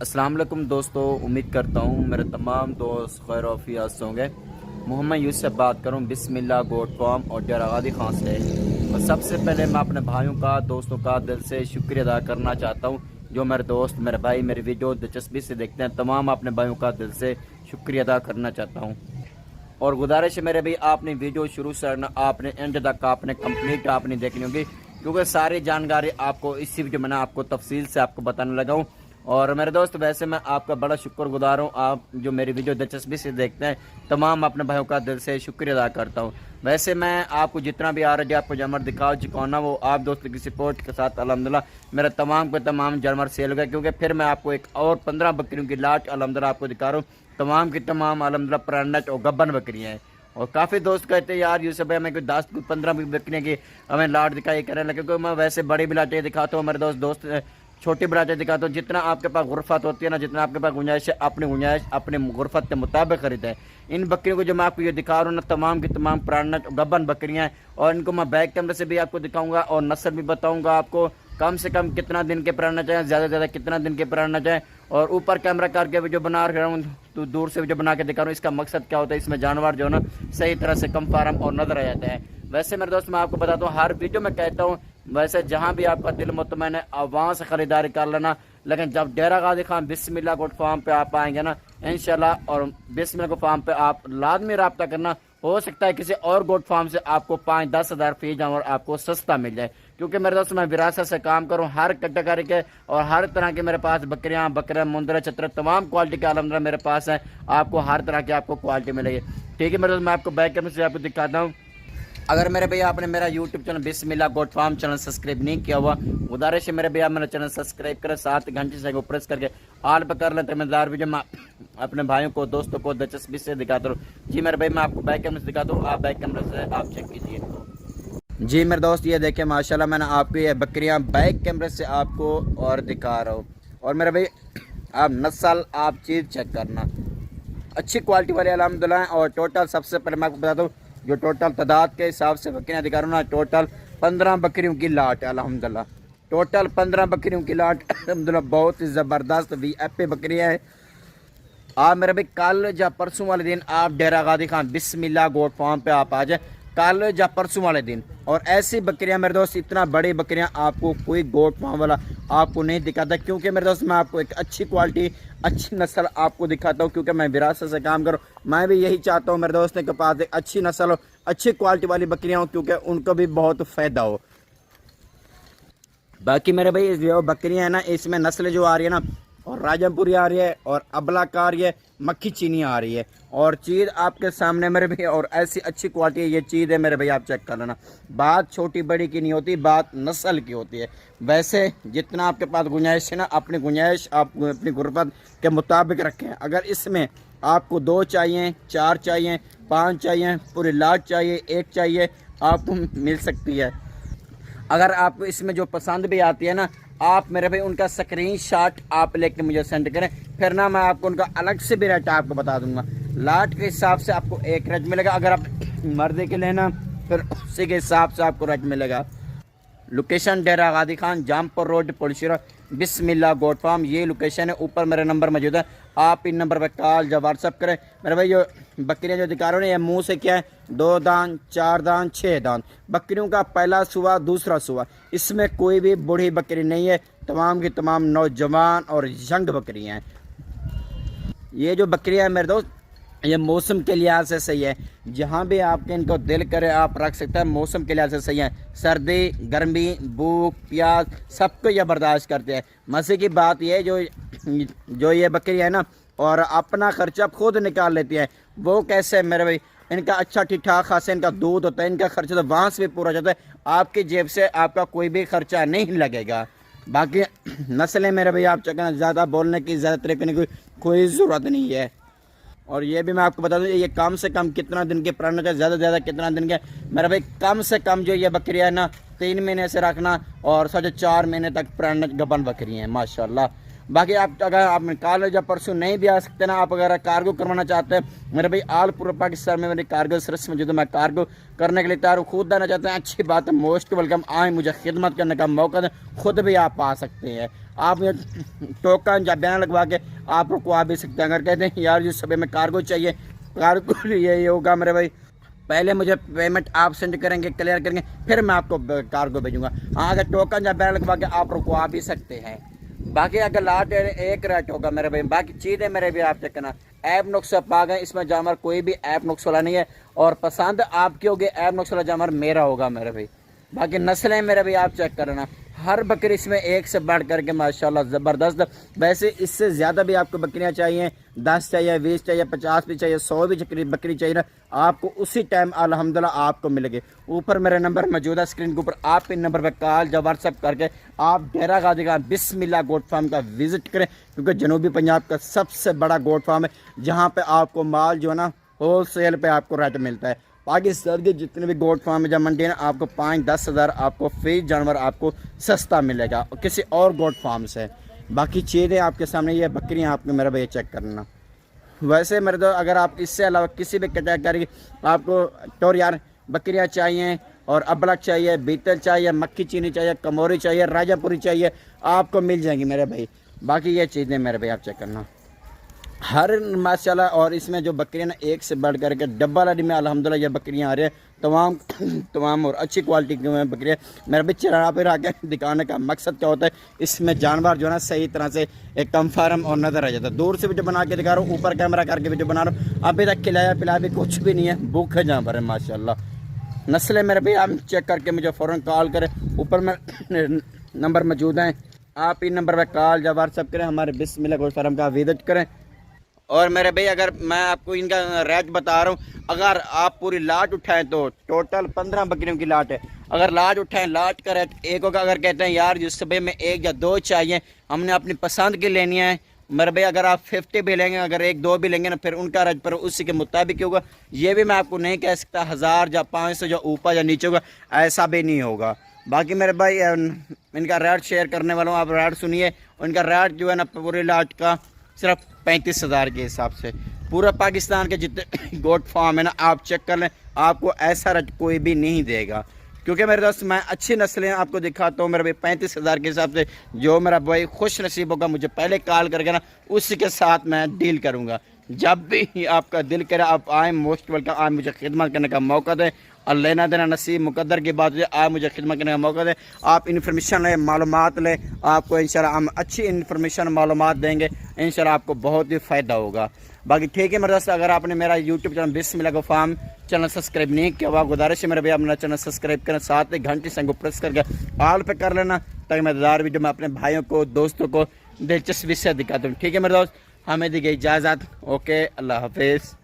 السلام علیکم دوستو، امید کرتا ہوں میرے تمام دوست خیر و فیاض ہوں گے۔ محمد یوسف سے بات کروں، بسم اللہ گوڈ فارم اور ڈیرا خان سے۔ اور سب سے پہلے میں اپنے بھائیوں کا، دوستوں کا دل سے شکریہ ادا کرنا چاہتا ہوں۔ جو میرے دوست، میرے بھائی، میری ویڈیو دلچسپی سے دیکھتے ہیں، تمام اپنے بھائیوں کا دل سے شکریہ ادا کرنا چاہتا ہوں۔ اور گزارش ہے میرے بھی، آپ نے ویڈیو شروع سے آپ نے اینڈ تک آپ نے کمپلیٹ آپ نے دیکھنی ہوگی۔ کیونکہ ساری جانکاری آپ کو، اسی ویڈیو میں نے آپ کو تفصیل سے آپ کو بتانے لگا ہوں۔ اور میرے دوست، ویسے میں آپ کا بڑا شکر گزار ہوں۔ آپ جو میری ویڈیو دلچسپی سے دیکھتے ہیں، تمام اپنے بھائیوں کا دل سے شکریہ ادا کرتا ہوں۔ ویسے میں آپ کو جتنا بھی آ رہا ہے، آپ کو جانور دکھا چکا ہوں نا وہ آپ دوست کی سپورٹ کے ساتھ، الحمدللہ میرا تمام کے تمام جانور سیل ہو گئے۔ کیونکہ پھر میں آپ کو ایک اور پندرہ بکریوں کی لاٹ الحمدللہ، آپ کو دکھا رہا ہوں۔ تمام کی تمام، الحمدللہ، پرانٹ اور گبن بکریاں ہیں۔ اور کافی دوست کہتے ہیں، یار یوسف بھائی، ہمیں کوئی دس، کوئی پندرہ بکریاں کی ہمیں لاٹ دکھائی کریں۔ لگے کیونکہ میں ویسے بڑی بلاٹیں دکھاتا ہوں، میرے دوست دوست چھوٹی بلاٹیں دکھاتا ہوں، جتنا آپ کے پاس غرفت ہوتی ہے نا، جتنا آپ کے پاس گنجائش ہے، اپنی گنجائش اپنے غرفت کے مطابق خریدیں۔ ان بکریوں کو جو میں آپ کو یہ دکھا رہا ہوں نا، تمام کی تمام پرانٹ گبن بکریاں ہیں۔ اور ان کو میں بیک کیمرے سے بھی آپ کو دکھاؤں گا اور نسل بھی بتاؤں گا آپ کو۔ کم سے کم کتنا دن کے پرانا چاہیں، زیادہ سے زیادہ کتنا دن کے پرانا چاہیں۔ اور اوپر کیمرہ کر کے جو بنا رہا ہوں تو دور سے جو بنا کے دکھا رہا ہوں، اس کا مقصد کیا ہوتا ہے؟ اس میں جانور جو ہے نا، صحیح طرح سے کم فارم اور نظر آ جاتا ہے ویسے میرے دوست، میں آپ کو بتاتا ہوں، ہر ویڈیو میں کہتا ہوں ویسے جہاں بھی آپ کا دل مطمئن ہے وہاں سے خریداری کر لینا۔ لیکن جب ڈیرا غازی خان بسم اللہ گوڈ فارم پہ آپ آئیں گے نا، انشاءاللہ، اور بسم اللہ گوڈ فارم پہ آپ لازمی رابطہ کرنا، ہو سکتا ہے کسی اور گوڈ فارم سے آپ کو پانچ دس ہزار فی جانور آپ کو سستا مل جائے۔ کیونکہ میرے دوست میں وراثت سے کام کروں، ہر کٹگری کے اور ہر طرح کے میرے پاس بکریاں، بکرے مندرے چترے، تمام کوالٹی کے الحمدللہ میرے پاس ہیں۔ آپ کو ہر طرح کی آپ کو کوالٹی ملے گی۔ ٹھیک ہے میرے دوست میں آپ کو بیک کیمرے سے آپ کو دکھاتا ہوں۔ اگر میرے بھائی آپ نے میرا یوٹیوب چینل بسم اللہ گوڈ فارم چینل سبسکرائب نہیں کیا ہوا، گزارش ہے میرے بھائی آپ میرا چینل سبسکرائب کریں، ساتھ گھنٹے سے پریس کر کے آل پہ کر لیں تو مزدار بھی میں اپنے بھائیوں کو، دوستوں کو دلچسپی سے دکھاتا ہوں جی میرے بھائی، میں آپ کو بیک کیمرے سے دکھاتا ہوں، آپ بیک کیمرے سے آپ چیک کیجیے جی میرے دوست، یہ دیکھیں، ماشاءاللہ میں نے آپ کو یہ بکریاں بیک کیمرے سے آپ کو اور دکھا رہا ہوں۔ اور میرے بھائی، آپ نسل آپ چیز چیک کرنا۔ اچھی کوالٹی والے، الحمدللہ ہیں اور ٹوٹل سب سے پہلے میں آپ کو بتا دوں جو ٹوٹل تعداد کے حساب سے بکریاں دکھا رہا ہوں نا، ٹوٹل پندرہ بکریوں کی لاٹ ہے، الحمدللہ۔ ٹوٹل پندرہ بکریوں کی لاٹ، الحمدللہ، بہت زبردست وی ایپ پہ بکریاں ہیں۔ آپ میرے بھائی، کل یا پرسوں والے دن آپ ڈیرا گادی خان، بسم اللہ گوٹ فارم پہ آپ آ جائیں۔ کل یا پرسوں والے دن۔ اور ایسی بکریاں میرے دوست، اتنا بڑی بکریاں آپ کو کوئی گوٹ فارم والا آپ کو نہیں دکھاتا۔ کیونکہ میرے دوست، میں آپ کو ایک اچھی کوالٹی اچھی نسل آپ کو دکھاتا ہوں۔ کیونکہ میں وراثت سے کام کروں۔ میں بھی یہی چاہتا ہوں میرے دوست کے پاس ایک اچھی نسل ہو اچھی کوالٹی والی بکریاں ہوں۔ کیونکہ ان کو بھی بہت فائدہ ہو۔ باقی میرے بھائی، جو بکریاں ہیں نا، اس میں نسل جو آ رہی ہے نا اور راجم پوری آ رہی ہے اور ابلا کا آ رہی ہے، مکھی چینی آ رہی ہے۔ اور چیز آپ کے سامنے میرے بھائی، اور ایسی اچھی کوالٹی ہے، یہ چیز ہے میرے بھائی، آپ چیک کر لینا۔ بات چھوٹی بڑی کی نہیں ہوتی، بات نسل کی ہوتی ہے۔ ویسے جتنا آپ کے پاس گنجائش ہے نا، اپنی گنجائش آپ اپنی غربت کے مطابق رکھیں۔ اگر اس میں آپ کو دو چاہیے، چار چاہیے، پانچ چاہیے، پوری لاٹ چاہیے، ایک چاہیے، آپ کو مل سکتی ہے۔ اگر آپ کو اس میں جو پسند بھی آتی ہے نا، آپ میرے بھائی ان کا سکرین شاٹ آپ لے کے مجھے سینڈ کریں۔ پھر نہ میں آپ کو ان کا الگ سے بھی ریٹ آپ کو بتا دوں گا۔ لاٹ کے حساب سے آپ کو ایک ریٹ ملے گا۔ اگر آپ مردے کے لینا پھر اسی کے حساب سے آپ کو ریٹ ملے گا۔ لوکیشن ڈیرا غادی خان، جامپور روڈ پولشیرا بسم اللہ گوڈ فارم یہ لوکیشن ہے، اوپر میرے نمبر موجود ہے۔ آپ ان نمبر پہ کال یا واٹس اپ کریں۔ میرے بھائی جو بکریاں جو دکھا رہے ہیں، یہ منہ سے کیا ہے؟ دو دان، چار دان، چھ دان۔ بکریوں کا پہلا صبح دوسرا صبح اس میں کوئی بھی بوڑھی بکری نہیں ہے۔ تمام کی تمام نوجوان اور ینگ بکریاں ہیں۔ یہ جو بکریاں ہیں میرے دوست یہ موسم کے لحاظ سے صحیح ہے۔ جہاں بھی آپ کے ان کو دل کرے، آپ رکھ سکتے ہیں، موسم کے لحاظ سے صحیح ہے۔ سردی، گرمی، بھوک پیاز سب کو یہ برداشت کرتے ہیں۔ مزے کی بات یہ جو جو یہ بکری ہے نا، اور اپنا خرچہ خود نکال لیتی ہے۔ وہ کیسے میرے بھائی؟ ان کا اچھا ٹھیک ٹھاک خاصے ان کا دودھ ہوتا ہے، ان کا خرچہ تو وہاں سے بھی پورا جاتا ہے۔ آپ کی جیب سے آپ کا کوئی بھی خرچہ نہیں لگے گا۔ باقی نسلیں میرے بھائی، آپ چکنا زیادہ بولنے کی، زیادہ طریقے کی کوئی ضرورت نہیں ہے۔ اور یہ بھی میں آپ کو بتا دوں، یہ کم سے کم کتنا دن کے پرانے کا، زیادہ سے زیادہ کتنا دن کے۔ میرا بھائی، کم سے کم جو یہ بکریاں ہے نا، تین مہینے سے رکھنا اور سوچو چار مہینے تک پرانے گبن بکری ہیں، ماشاءاللہ۔ باقی آپ اگر آپ کالج یا پرسوں نہیں بھی آ سکتے نا، آپ اگر کارگو کروانا چاہتے ہیں، میرے بھائی آل پورا پاکستان میں میری کارگو سرس موجود ہے، میں کارگو کرنے کے لیے تیار ہوں، خود آنا چاہتے ہیں، اچھی بات ہے موسٹ ویلکم آئیں مجھے خدمت کرنے کا موقع دیں، خود بھی آپ آ سکتے ہیں۔ آپ ٹوکن یا بیان لگوا کے آپ کو آ بھی سکتے ہیں، اگر کہتے ہیں، یار جو صبح میں کارگو چاہیے، کارگو یہ ہوگا میرے بھائی۔ پہلے مجھے پیمنٹ آپ سینڈ کریں گے کلیئر کریں گے، پھر میں آپ کو کارگو بھیجوں گا۔ ہاں اگر ٹوکن یا بیان لگوا کے آپ رکوا بھی سکتے ہیں۔ باقی اگر لاٹ ایک ریٹ ہوگا میرے بھائی۔ باقی چیزیں میرے بھی آپ چیک کرنا۔ ایپ نقص پا گئے، اس میں جامر کوئی بھی ایپ نقص والا نہیں ہے۔ اور پسند آپ کی ہوگی ایپ نقص والا جامر، میرا ہوگا میرے بھائی۔ باقی نسلیں میرے بھائی آپ چیک کرنا۔ ہر بکری اس میں ایک سے بڑھ کر کے ماشاءاللہ زبردست۔ ویسے اس سے زیادہ بھی آپ کو بکریاں چاہیے، دس چاہیے، بیس چاہیے، پچاس بھی چاہیے، سو بھی بکری چاہیے آپ کو اسی ٹائم الحمدللہ آپ کو ملے گی۔ اوپر میرا نمبر موجود ہے اسکرین کے اوپر آپ ان نمبر پہ کال یا واٹس اپ کر کے آپ ڈیرا غازی کا بسم اللہ گوٹ فارم کا وزٹ کریں، کیونکہ جنوبی پنجاب کا سب سے بڑا گوٹ فارم ہے، جہاں پہ آپ کو مال جو ہے نا، ہول سیل پہ آپ کو ریٹ ملتا ہے۔ پاکستان کے جتنے بھی گوٹ فارم یا منڈی ہیں آپ کو پانچ دس ہزار آپ کو فری جانور آپ کو سستا ملے گا کسی اور گوٹ فارم سے۔ باقی چیزیں آپ کے سامنے، یہ بکریاں آپ کو میرا بھائی چیک کرنا۔ ویسے میرے دو اگر آپ اس سے علاوہ کسی بھی کیٹیگری آپ کو ٹور یار بکریاں چاہیے اور ابلک چاہیے، بیتل چاہیے، مکھی چینی چاہیے، کموری چاہیے راجہ پوری چاہیے، آپ کو مل جائیں گی میرے بھائی۔ باقی یہ چیزیں میرے بھائی، آپ چیک کرنا۔ ہر ماشاء اللہ اور اس میں جو بکریاں نا ایک سے بڑھ کر کے ڈبا لڈی میں الحمدللہ یہ بکریاں آ رہی ہیں۔ تمام تمام اور اچھی کوالٹی کی ہوئے بکریاں۔ میرا بھی چرانا پھر آ کے دکھانے کا مقصد کیا ہوتا ہے؟ اس میں جانور جو ہے نا، صحیح طرح سے ایک کنفرم اور نظر آ جاتا ہے۔ دور سے بھی جو بنا کے دکھا رہا ہوں، اوپر کیمرہ کر کے بھی جو بنا رہا ہوں۔ ابھی تک کھلایا، پلایا بھی کچھ بھی نہیں ہے۔ بھوک ہے جہاں پر ہے ماشاء اللہ نسلیں میرے بھی، آپ چیک کر کے مجھے فوراً کال کریں۔ اوپر میں نمبر موجود ہیں۔ آپ ان نمبر پہ کال یا واٹس اپ کریں، ہمارے بسم اللہ گوشت فارم کا وزٹ کریں۔ اور میرے بھائی، اگر میں آپ کو ان کا ریٹ بتا رہا ہوں، اگر آپ پوری لاٹ اٹھائیں تو ٹوٹل پندرہ بکریوں کی لاٹ ہے۔ اگر لاٹ اٹھائیں، لاٹ کا ریٹ ایک ہوگا۔ اگر کہتے ہیں، یار، جس سے میں ایک یا دو چاہیے، ہم نے اپنی پسند کی لینی ہے۔ میرے بھائی، اگر آپ ففٹی بھی لیں گے، اگر ایک دو بھی لیں گے نا، پھر ان کا رج پر اسی کے مطابق ہوگا۔ یہ بھی میں آپ کو نہیں کہہ سکتا، ہزار یا پانچ سو یا اوپر یا نیچے ہوگا، ایسا بھی نہیں ہوگا۔ باقی میرے بھائی، ان کا ریٹ شیئر کرنے والا ہوں آپ ریٹ سنیے۔ ان کا ریٹ جو ہے نا، پوری لاٹ کا صرف پینتیس ہزار کے حساب سے۔ پورا پاکستان کے جتنے گوٹ فارم ہیں نا، آپ چیک کر لیں، آپ کو ایسا رٹ کوئی بھی نہیں دے گا۔ کیونکہ میرے دوست، میں اچھی نسلیں آپ کو دکھاتا ہوں میرا بھائی پینتیس ہزار کے حساب سے جو میرا بھائی خوش نصیب ہوگا، مجھے پہلے کال کر کے نا اس کے ساتھ میں ڈیل کروں گا۔ جب بھی آپ کا دل کرے آپ آئیں، موسٹ ویلکم، آئیں مجھے خدمت کرنے کا موقع دیں۔ اور لینا دینا نصیب، مقدر کی بات ہے آپ مجھے خدمت کرنے کا موقع دیں۔ آپ انفارمیشن لیں، معلومات لیں، آپ کو انشاءاللہ ہم اچھی انفارمیشن، معلومات دیں گے۔ انشاءاللہ آپ کو بہت ہی فائدہ ہوگا۔ باقی ٹھیک ہے مدرسہ، اگر آپ نے میرا یوٹیوب چینل بسم اللہ فام چینل سبسکرائب نہیں کیا ہوا، گزارش ہے میرے بھائی اپنا چینل سبسکرائب کریں، ساتھ ہی گھنٹی سنگ کو پریس کر کے آل پہ کر لینا تاکہ میں دار ویڈیو میں اپنے بھائیوں کو، دوستوں کو دلچسپی سے دکھاتا ہوں۔ ٹھیک ہے میرے دوست ہمیں دی گئی اجازت۔ اوکے اللہ حافظ۔